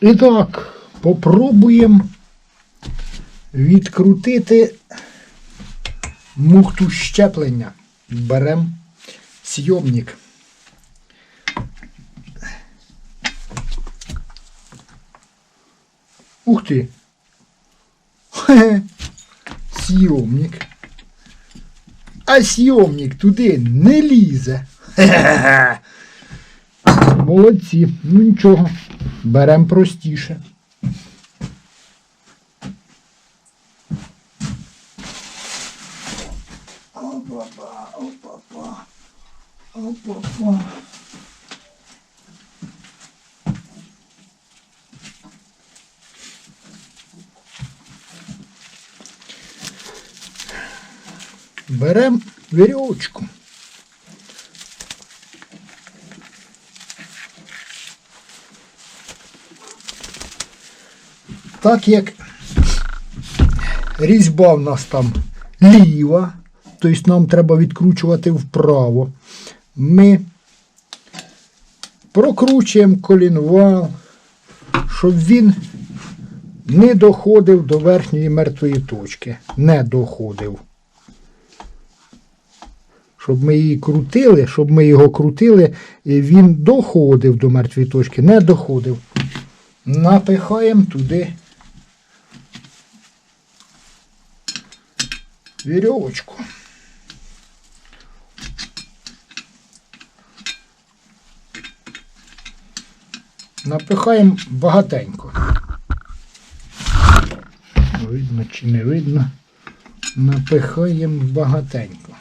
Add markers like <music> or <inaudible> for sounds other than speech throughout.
І так, попробуємо відкрутити мухту щеплення. Беремо сйомник. Ух ти! <laughs> Сйомник. А сйомник туди не лізе. Хе-хе-хе. <laughs> Молодці. Ну нічого. Беремо простіше. Опа-па, опа-па, опа-па. Беремо вірьовочку. Так як різьба в нас там ліва, тобто нам треба відкручувати вправо, ми прокручуємо колінвал, щоб він не доходив до верхньої мертвої точки. Не доходив. Щоб ми її крутили, щоб ми його крутили, і він доходив до мертвої точки, не доходив. Напихаємо туди вірьовочку. Напихаємо багатенько. Видно чи не видно. Напихаємо багатенько.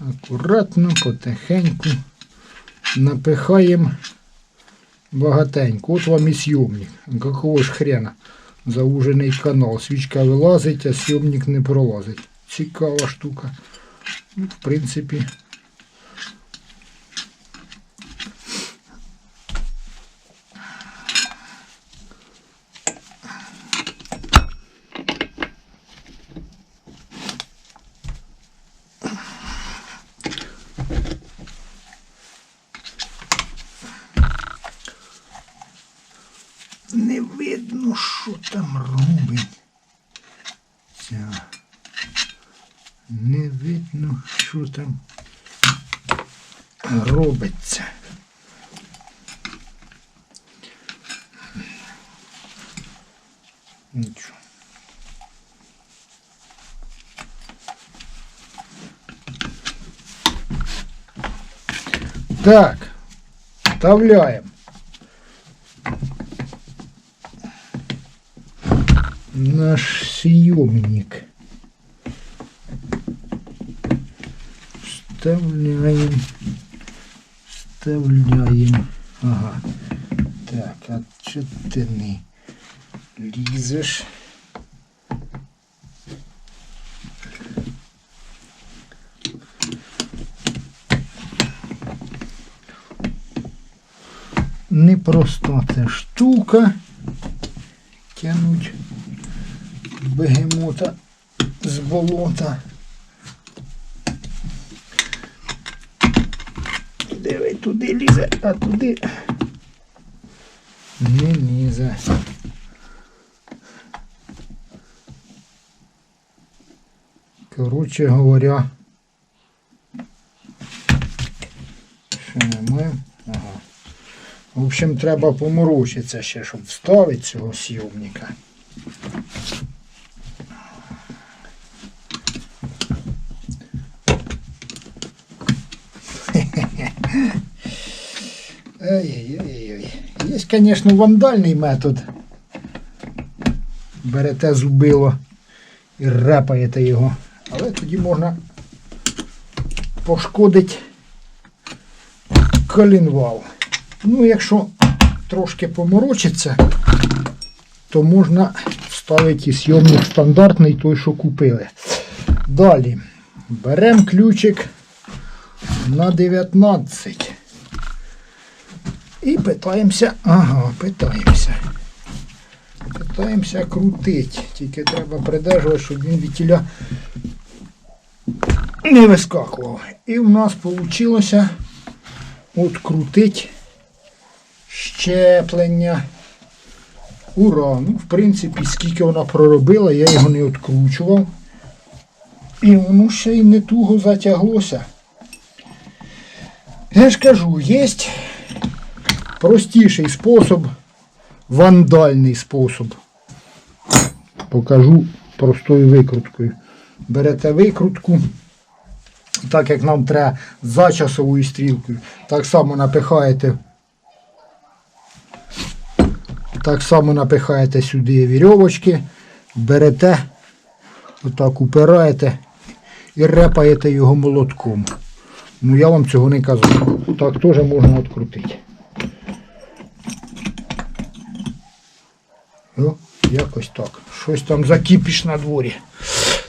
Акуратно, потихеньку напихаємо багатенько. От вам і сйомник. Какого ж хрена? Заужений канал. Свічка вилазить, а сьомник не пролазить. Цікава штука. Ну, В принципі. Не видно, що там робить. Ця. Не видно, що там робиться. Нічого. Так, вставляємо. Наш съемник. Вставляем. Вставляем. Ага. Так, а что ты не лізеш? Непроста ця штука. Тянуть бегемота з болота. Диви, туди лізе, а туди не лізе. Коротше говоря, що немає? Ага. В общем, треба поморочитися ще, щоб вставити цього сйомника. Ой-ой-ой. Є, звісно, вандальний метод. Берете зубило і репаєте його. Але тоді можна пошкодити колінвал. Ну, якщо трошки поморочиться, то можна вставити і сйомник стандартний, той, що купили. Далі беремо ключик на 19. І питаємося, ага, питаємося. Питаємося крутити. Тільки треба придержувати, щоб він від тіля не вискакував. І в нас вийшло от крутити щеплення. Ура! Ну, в принципі, скільки вона проробила, я його не відкручував. І воно ще й не туго затяглося. Я ж кажу, є простіший спосіб, вандальний спосіб. Покажу простою викруткою. Берете викрутку, так як нам треба за часовою стрілкою, так само напихаєте. Так само напихаєте сюди вірьовочки, берете, отак упираєте і репаєте його молотком. Ну я вам цього не казав. Так теж можна відкрутити. О, якось так. Щось там закипіш на дворі.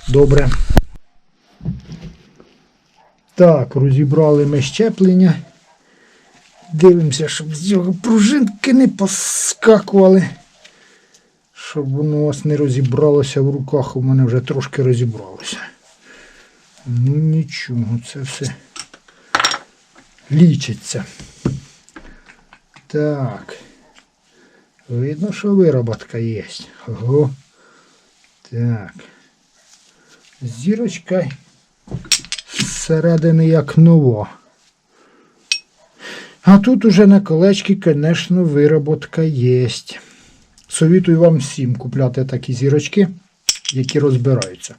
Добре. Так, розібрали ми щеплення. Дивимося, щоб з його пружинки не поскакували. Щоб воно у вас не розібралося в руках, у мене вже трошки розібралося. Ну нічого, це все лічиться. Так. Видно, що вироботка є. Ого. Так. Зірочка зсередини як нова. А тут уже на колечки, звісно, вироботка є. Совітую вам всім купляти такі зірочки, які розбираються.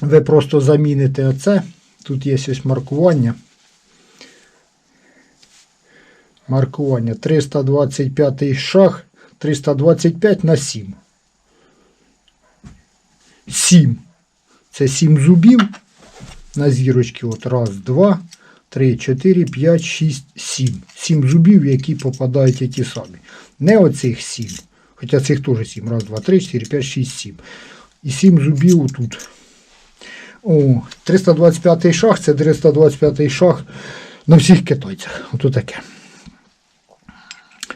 Ви просто заміните оце. Тут є ось маркування. Маркування 325 шаг, 325 на 7. 7. Це 7 зубів на зірочки. От раз, два, три, чотири, п'ять, шість, сім. Сім зубів, які попадають в ті самі. Не оцих сім. Хоча цих теж сім. Раз, два, три, чотири, п'ять, шість, сім. І сім зубів тут. О, 325 шаг, це 325 шаг на всіх китайцях. Ото таке.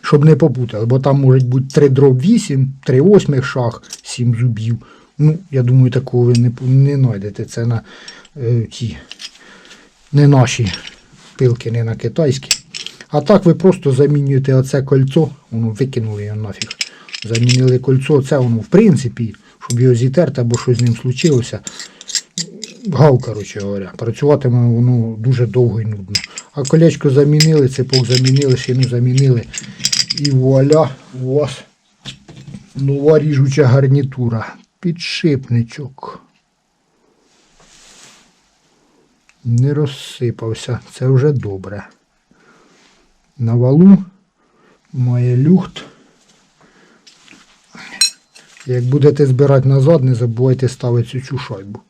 Щоб не попутали, бо там можуть бути 3 дроб 8, 3 восьмих шаг, 7 зубів. Ну, я думаю, такого ви не, не знайдете. Це на е, ті, не наші пилки, не на китайські. А так ви просто замінюєте оце кольцо, воно викинули його нафіг. Замінили кольцо, це воно в принципі, щоб його зітерти або щось з ним случилося. Гав, коротше говоря, працюватиме воно дуже довго і нудно. А колечко замінили, цепок замінили, шину замінили. І вуаля, у вас нова ріжуча гарнітура. Підшипничок. Не розсипався, це вже добре. На валу має люхт. Як будете збирати назад, не забувайте ставити цю, шайбу.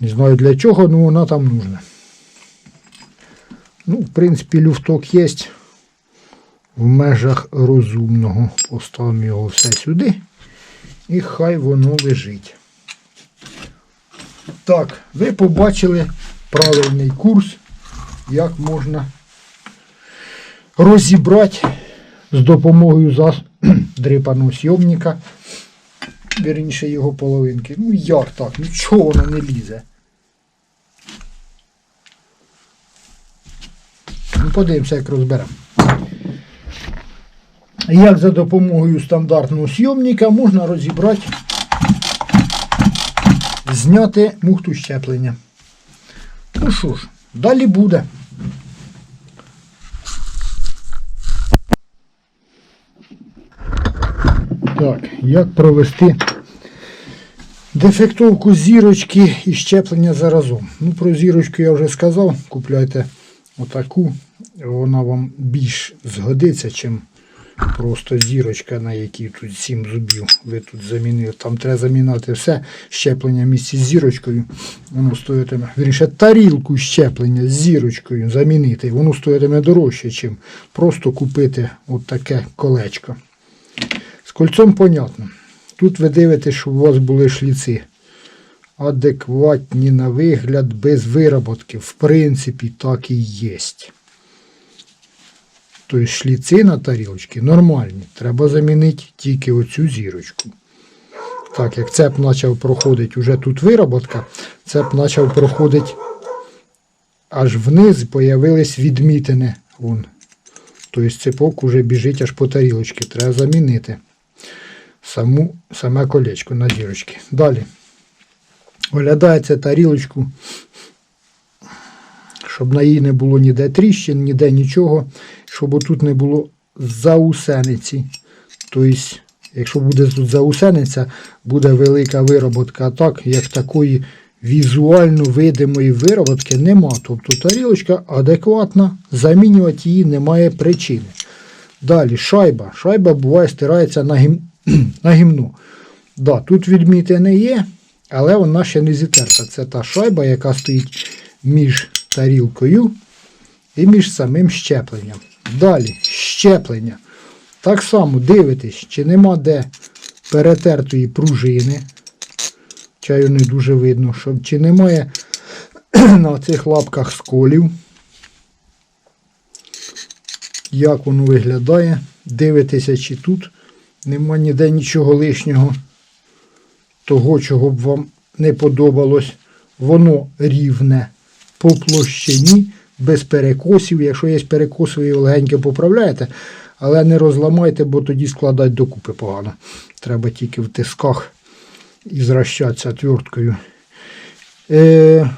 Не знаю для чого, але вона там нужна. Ну, в принципі, люфток є в межах розумного. Поставимо його все сюди і хай воно лежить. Так, ви побачили правильний курс, як можна розібрати з допомогою зас... <clears throat> дрипаного сйомника, вірніше його половинки. Ну як так? Нічого воно не лізе. Ну, подивимося, як розберемо. Як за допомогою стандартного сйомника можна розібрати, зняти мухту щеплення. Ну що ж, далі буде. Так, як провести дефектовку зірочки і щеплення заразом. Ну, про зірочку я вже сказав, купляйте отаку, вона вам більш згодиться, чим просто зірочка, на якій тут 7 зубів ви тут замінили. Там треба замінати все щеплення місці з зірочкою. Воно стоятиме, вірніше, тарілку щеплення з зірочкою замінити. Воно стоятиме дорожче, ніж просто купити от таке колечко. З кольцом понятно. Тут ви дивитесь, щоб у вас були шліци. Адекватні на вигляд, без вироботки. В принципі, так і є. Тобто шліци на тарілочці нормальні. Треба замінити тільки оцю зірочку. Так, як цеп почав проходити, вже тут вироботка, цеп почав проходити аж вниз, появились відмітини. Вон, Тобто цепок уже біжить аж по тарілочці. Треба замінити саму, саме колечко на дірочки. Далі. Оглядається тарілочку, щоб на їй не було ніде тріщин, ніде нічого, щоб отут не було заусениці. Тобто, якщо буде тут заусениця, буде велика вироботка. А так, як такої візуально видимої вироботки нема. Тобто тарілочка адекватна, замінювати її немає причини. Далі шайба. Шайба буває стирається на, гім... <clears throat> на гімну. Да, тут відміти не є, але вона ще не зітерта. Це та шайба, яка стоїть між тарілкою і між самим щепленням. Далі щеплення. Так само дивитесь, чи нема де перетертої пружини. Чаю не дуже видно, що чи немає <clears throat> на цих лапках сколів. Як воно виглядає. Дивитеся, чи тут нема ніде нічого лишнього. Того, чого б вам не подобалось. Воно рівне по площині, без перекосів. Якщо є перекоси, ви легенько поправляєте, але не розламайте, бо тоді складати докупи погано. Треба тільки в тисках і зращатися твердкою. Е,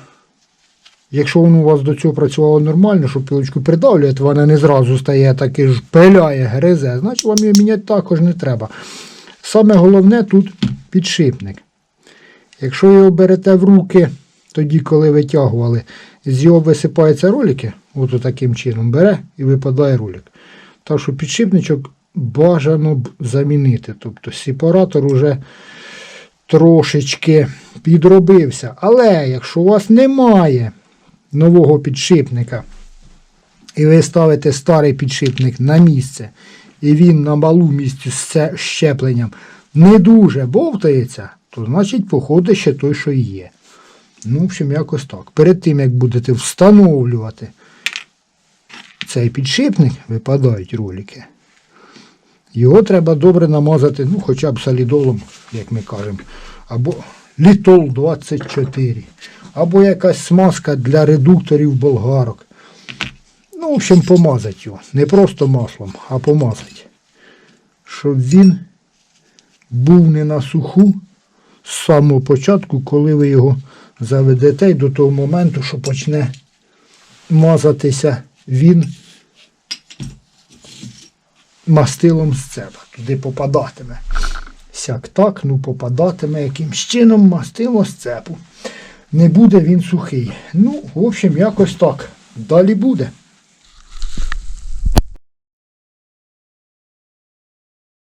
якщо воно у вас до цього працювало нормально, щоб пілочку придавлюєте, вона не зразу стає таки ж пиляє, гризе, значить вам її міняти також не треба. Саме головне тут підшипник. Якщо його берете в руки, тоді, коли витягували, з його висипаються ролики, от таким чином бере і випадає ролик. Так що підшипничок бажано б замінити. Тобто сепаратор уже трошечки підробився. Але якщо у вас немає нового підшипника, і ви ставите старий підшипник на місце, і він на малу місці з щепленням не дуже бовтається, то значить, походить ще той, що є. Ну, в общем, якось так. Перед тим, як будете встановлювати цей підшипник, випадають ролики. Його треба добре намазати, ну, хоча б солідолом, як ми кажемо, або літол 24, або якась смазка для редукторів болгарок. Ну, в общем, помазати його. Не просто маслом, а помазати. Щоб він був не на суху з самого початку, коли ви його заведете і до того моменту, що почне мазатися він мастилом з цеба. Туди попадатиме. Сяк так, ну попадатиме якимсь чином мастило з цепу. Не буде він сухий. Ну, в общем, якось так. Далі буде.